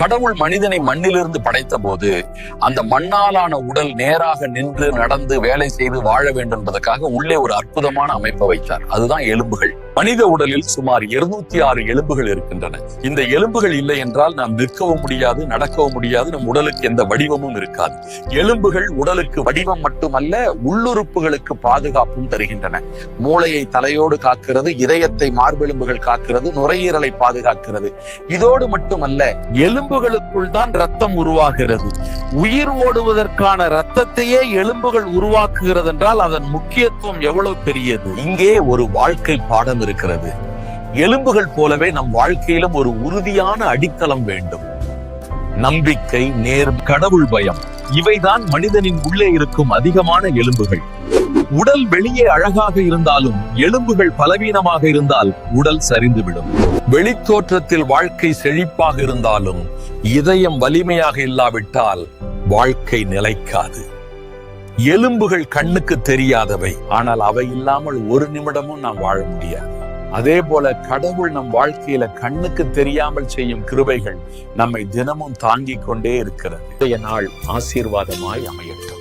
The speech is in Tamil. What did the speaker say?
கடவுள் மனிதனை மண்ணிலிருந்து படைத்த போது அந்த மண்ணாலான உடல் நேராக நின்று நடந்து வேலை செய்து வாழ வேண்டும் என்பதற்காக உள்ளே ஒரு அற்புதமான அமைப்பை வைத்தார். அதுதான் எலும்புகள். மனித உடலில் சுமார் 206 ஆறு எலும்புகள் இருக்கின்றன. இந்த எலும்புகள் இல்லை என்றால் நாம் நிற்கவும் முடியாது நடக்கவும் முடியாது நம் உடலுக்கு எந்த வடிவமும் இருக்காது. எலும்புகள் உடலுக்கு வடிவம் மட்டுமல்ல உள்ளுறுப்புகளுக்கு பாதுகாப்பும் தருகின்றன. மூளையை தலையோடு காக்கிறது இதயத்தை மார்பெலும்புகள் காக்கிறது நுரையீரலை பாதுகாக்கிறது. இதோடு மட்டுமல்ல எலும்பு எலும்புகளுக்குள் தான் ரத்தம் உருவாகிறது. உயிர் ஓடுவதற்கான ரத்தத்தையே எலும்புகள் உருவாக்குகிறது என்றால் அதன் முக்கியத்துவம் எவ்வளவு பெரியது? இங்கே ஒரு வாழ்க்கை பாடம் இருக்கிறது. எலும்புகள் போலவே நம் வாழ்க்கையிலும் ஒரு உறுதியான அடித்தளம் வேண்டும். நம்பிக்கை நேர் கடவுள் பயம் இவைதான் மனிதனின் உள்ளே இருக்கும் அதிகமான எலும்புகள். உடல் வெளியே அழகாக இருந்தாலும் எலும்புகள் பலவீனமாக இருந்தால் உடல் சரிந்துவிடும். வெளித்தோற்றத்தில் வாழ்க்கை செழிப்பாக இருந்தாலும் இதயம் வலிமையாக இல்லாவிட்டால் வாழ்க்கை நிலைக்காது. எலும்புகள் கண்ணுக்கு தெரியாதவை ஆனால் அவை இல்லாமல் ஒரு நிமிடமும் நாம் வாழ முடியாது. அதே போல கடவுள் நம் வாழ்க்கையில கண்ணுக்கு தெரியாமல் செய்யும் கிருபைகள் நம்மை தினமும் தாங்கிக் கொண்டே இருக்கிறது. நாள் ஆசீர்வாதமாய் அமையட்டும்.